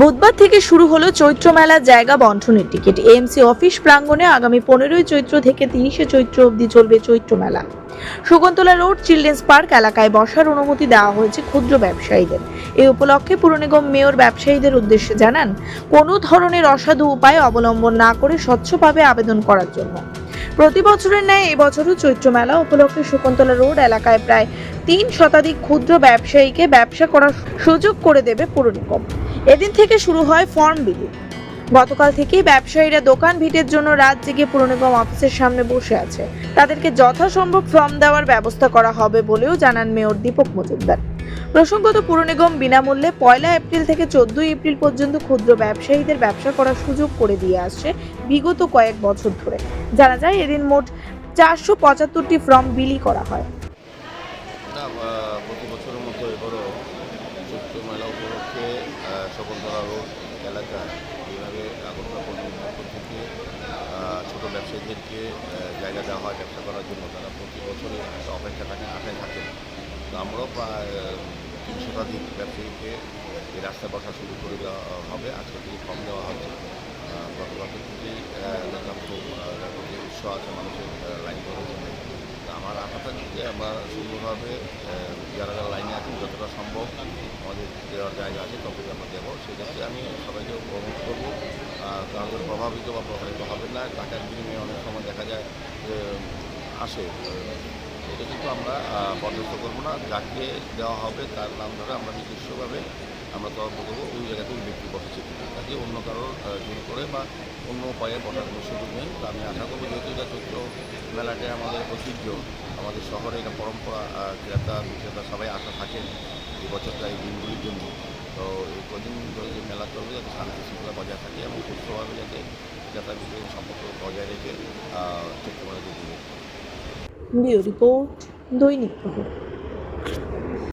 বুধবার থেকে শুরু হলো চৈত্র মেলার জায়গা বন্টনের টিকিট। এমসি অফিস প্রাঙ্গণে আগামী পনেরোই চৈত্র থেকে তিরিশে চৈত্র অবধি চলবে চৈত্র মেলা। শকুন্তলা রোড, চিলড্রেন্স পার্ক এলাকায় বসার অনুমতি দেওয়া হয়েছে ক্ষুদ্র ব্যবসায়ীদের। এই উপলক্ষে পুর নিগম মেয়র ব্যবসায়ীদের উদ্দেশ্যে জানান, কোনো ধরনের অসাধু উপায় অবলম্বন না করে স্বচ্ছভাবে আবেদন করার জন্য। প্রতি বছরের ন্যায় এবছরও চৈত্র মেলা উপলক্ষে শকুন্তলা রোড এলাকায় প্রায় তিন শতাধিক ক্ষুদ্র ব্যবসায়ীকে ব্যবসা করার সুযোগ করে দেবে পুর নিগম। এদিন থেকে শুরু হয় ফর্ম বিলি। গতকাল থেকেই ব্যবসায়ীরা দোকান ভিটের জন্য রাত জেগে পুর নিগম অফিসের সামনে বসে আছে। তাদেরকে যথাসম্ভব ফর্ম দেওয়ার ব্যবস্থা করা হবে বলেও জানান মেয়র দীপক মজুমদার। প্রসঙ্গত পুর নিগম বিনামূল্যে পয়লা এপ্রিল থেকে চোদ্দই এপ্রিল পর্যন্ত ক্ষুদ্র ব্যবসায়ীদের ব্যবসা করার সুযোগ করে দিয়ে আসছে বিগত কয়েক বছর ধরে। জানা যায়, এদিন মোট চারশো পঁচাত্তরটি ফর্ম বিলি করা হয় না আহ, প্রতি বছরের মতো এবারও চৈত্র মেলা উপলক্ষে শকুন্তলা রোড এলাকায় এইভাবে আগরতলা পক্ষ থেকে ছোটো ব্যবসায়ীদেরকে জায়গা দেওয়া হয়, ব্যবসা করার জন্য। তারা প্রতি বছরে একটা অপেক্ষা থাকেন আশায় থাকেন তো আমরাও প্রায় তিন শতাধিক ব্যবসায়ীকে এই রাস্তায় বসা শুরু করে দেওয়া হবে। আজকে থেকে ফর্ম দেওয়া হচ্ছে। গতকাল থেকেই দেখলাম খুব উৎসাহ আছে, মানুষের লাইন করার জন্য তো আমার আশা থাকে যে আমরা সুন্দরভাবে যারা যারা লাইনে আছেন, যতটা সম্ভব আমাদের দেওয়ার জায়গা আছে ততটা আমরা দেবো। সেক্ষেত্রে আমি সবাইকে অনুরোধ করব। কাউকে প্রভাবিত বা প্রভাবিত হবে না, টাকার বিনিময়ে অনেক সময় দেখা যায়, যে, আসে। এটা কিন্তু আমরা বরদাস্ত করব না। যাকে দেওয়া হবে তার নাম ধরে আমরা নিজস্বভাবে আমরা তদন্ত করব। ওই জায়গাতে ওই ব্যক্তি বসেছে তাকে অন্য কারোর জোর করে বা অন্য উপায়ে বসার কোনো সুযোগ নেই। আমি আশা করব, যেহেতু এটা চৈত্র মেলাটাই আমাদের ঐতিহ্য। আমাদের শহরে এটা পরম্পরা ক্রেতা, বিক্রেতা সবাই আশা থাকেন এই বছরটা এই দিনগুলির জন্য। তো এই কদিন ধরে যে মেলা চলবে, যাতে শান্তি শৃঙ্খলা বজায় থাকে এবং সুস্থভাবে যাতে ক্রেতা বিক্রেতা সম্পর্ক বজায় রেখে চেষ্টা করা যেতে রিপোর্ট দৈনিক